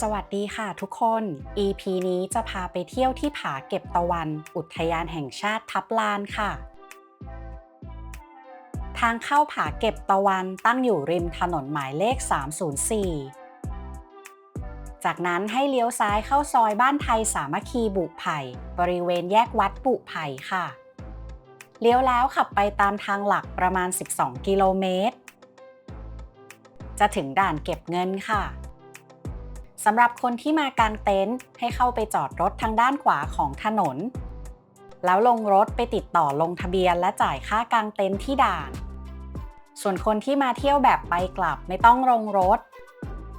สวัสดีค่ะทุกคน EP นี้จะพาไปเที่ยวที่ผาเก็บตะวัน อุทยานแห่งชาติทับลานค่ะ ทางเข้าผาเก็บตะวันตั้งอยู่ริมถนนหมายเลข 304 จากนั้นให้เลี้ยวซ้ายเข้าซอยบ้านไทยสามัคคีบุไผ่ บริเวณแยกวัดบุไผ่ค่ะ เลี้ยวแล้วขับไปตามทางหลักประมาณ 12 กิโลเมตร จะถึงด่านเก็บเงินค่ะ สำหรับคนที่มากางเต็นท์ให้เข้าไปจอดรถทางด้านขวาของถนน แล้วลงรถไปติดต่อลงทะเบียนและจ่ายค่ากางเต็นท์ที่ด่าน ส่วนคนที่มาเที่ยวแบบไปกลับไม่ต้องลงรถ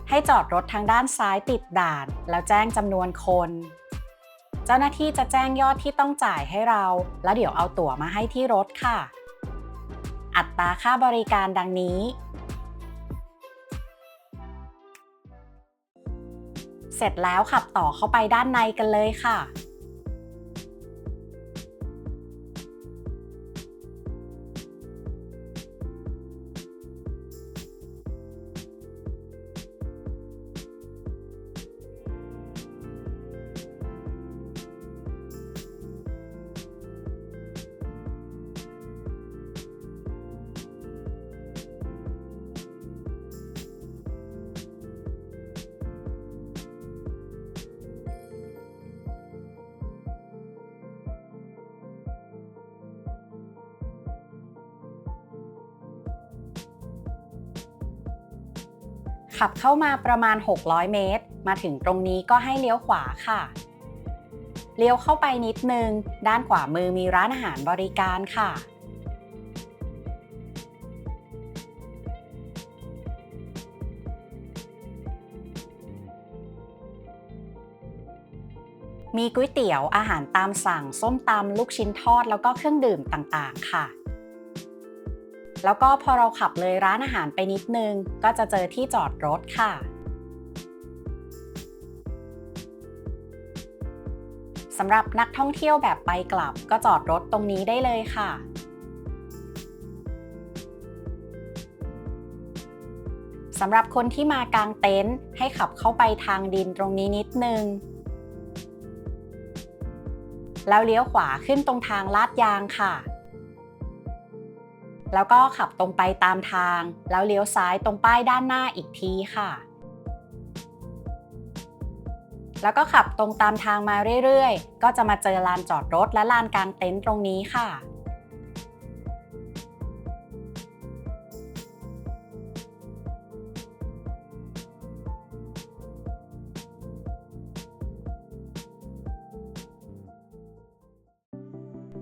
ให้จอดรถทางด้านซ้ายติดด่าน แล้วแจ้งจำนวนคน เจ้าหน้าที่จะแจ้งยอดที่ต้องจ่ายให้เรา แล้วเดี๋ยวเอาตั๋วมาให้ที่รถค่ะ อัตราค่าบริการดังนี้ เสร็จแล้วขับต่อเข้าไปด้านในกันเลยค่ะ ขับเข้ามาประมาณ 600 เมตร มาถึงตรงนี้ก็ให้เลี้ยวขวาค่ะ เลี้ยวเข้าไปนิดนึง ด้านขวามือมีร้านอาหารบริการค่ะ มีก๋วยเตี๋ยวอาหารตามสั่ง ส้มตำลูกชิ้นทอดแล้วก็เครื่องดื่มต่างๆ ค่ะ แล้วก็พอเราขับเลยร้านอาหารไปนิดนึง ก็จะเจอที่จอดรถค่ะสำหรับนักท่องเที่ยวแบบไปกลับก็จอดรถตรงนี้ได้เลยค่ะ สำหรับคนที่มากางเต็นท์ให้ขับเข้าไปทางดินตรงนี้นิดนึง แล้วเลี้ยวขวาขึ้นตรงทางลาดยางค่ะ แล้วก็ขับตรงไปตามทาง แล้วเลี้ยวซ้ายตรงป้ายด้านหน้าอีกทีค่ะ แล้วก็ขับตรงตามทางมาเรื่อยๆ ก็จะมาเจอลานจอดรถและลานกางเต็นท์ตรงนี้ค่ะ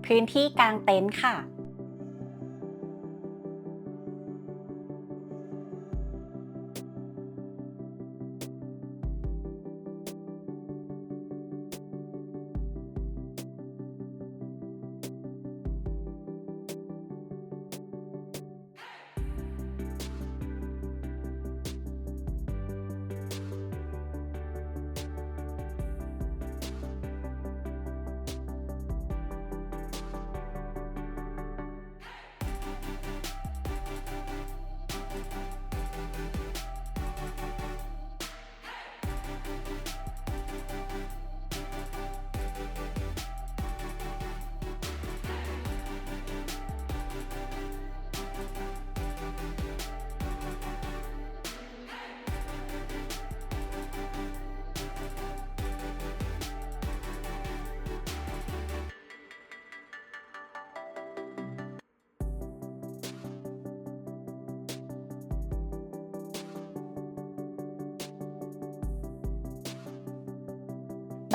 พื้นที่กลางเต็นท์ค่ะ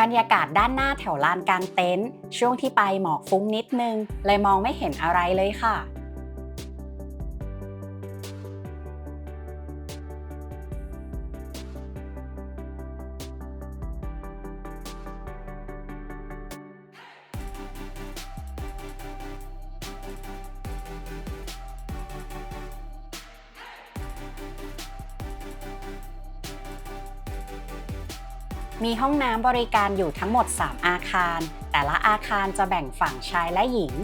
บรรยากาศด้านหน้าแถวลานกลางเต็นท์ช่วงที่ไปหมอกฟุ้งนิดนึง เลยมองไม่เห็นอะไรเลยค่ะ มีห้องน้ำบริการอยู่ทั้งหมด 3 อาคาร แต่ละอาคารจะแบ่งฝั่งชายและหญิง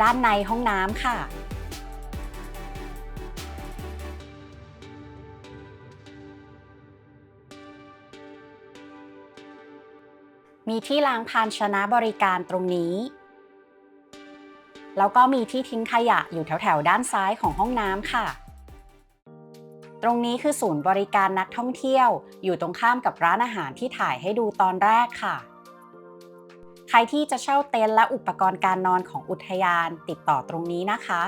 ด้านในห้องน้ำค่ะ มีที่ล้างภาชนะบริการตรงนี้ แล้วก็มีที่ทิ้งขยะอยู่แถวๆด้านซ้ายของห้องน้ำค่ะ ตรงนี้คือศูนย์บริการนักท่องเที่ยว อยู่ตรงข้ามกับร้านอาหารที่ถ่ายให้ดูตอนแรกค่ะ ใครที่จะเช่าเต็นท์และอุปกรณ์การนอนของอุทยานติดต่อตรงนี้นะคะ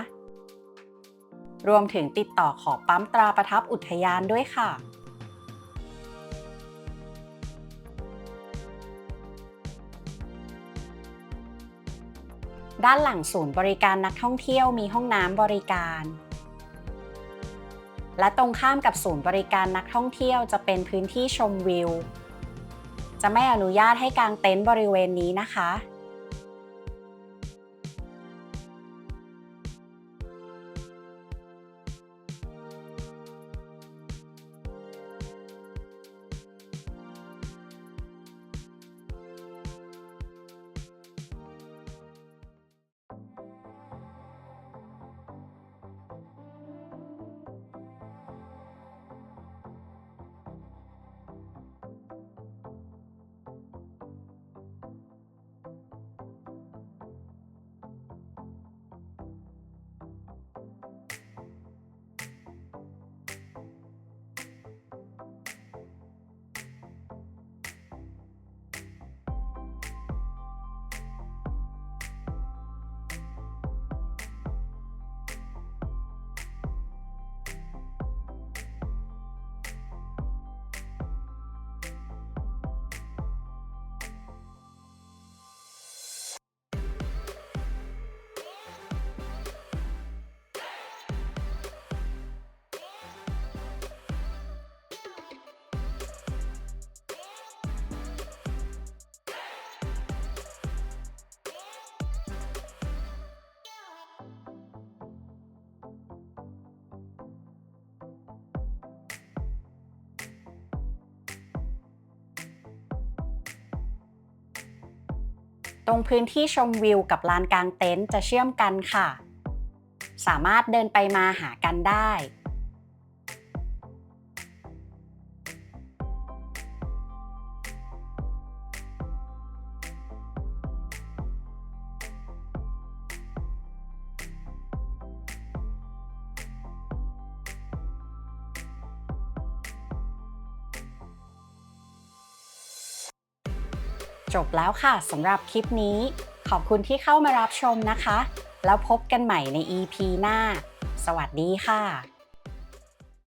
รวมถึงติดต่อขอปั๊มตราประทับอุทยานด้วยค่ะด้านหลังศูนย์บริการนักท่องเที่ยวมีห้องน้ำบริการ และตรงข้ามกับศูนย์บริการนักท่องเที่ยวจะเป็นพื้นที่ชมวิว จะไม่อนุญาตให้กางเต็นท์บริเวณนี้นะคะ ตรงพื้นที่ชมวิวกับลานกลางเต็นท์จะเชื่อมกันค่ะ สามารถเดินไปมาหากันได้ จบแล้วค่ะสำหรับคลิปนี้ ขอบคุณที่เข้ามารับชมนะคะ แล้วพบกันใหม่ใน EP หน้า สวัสดีค่ะ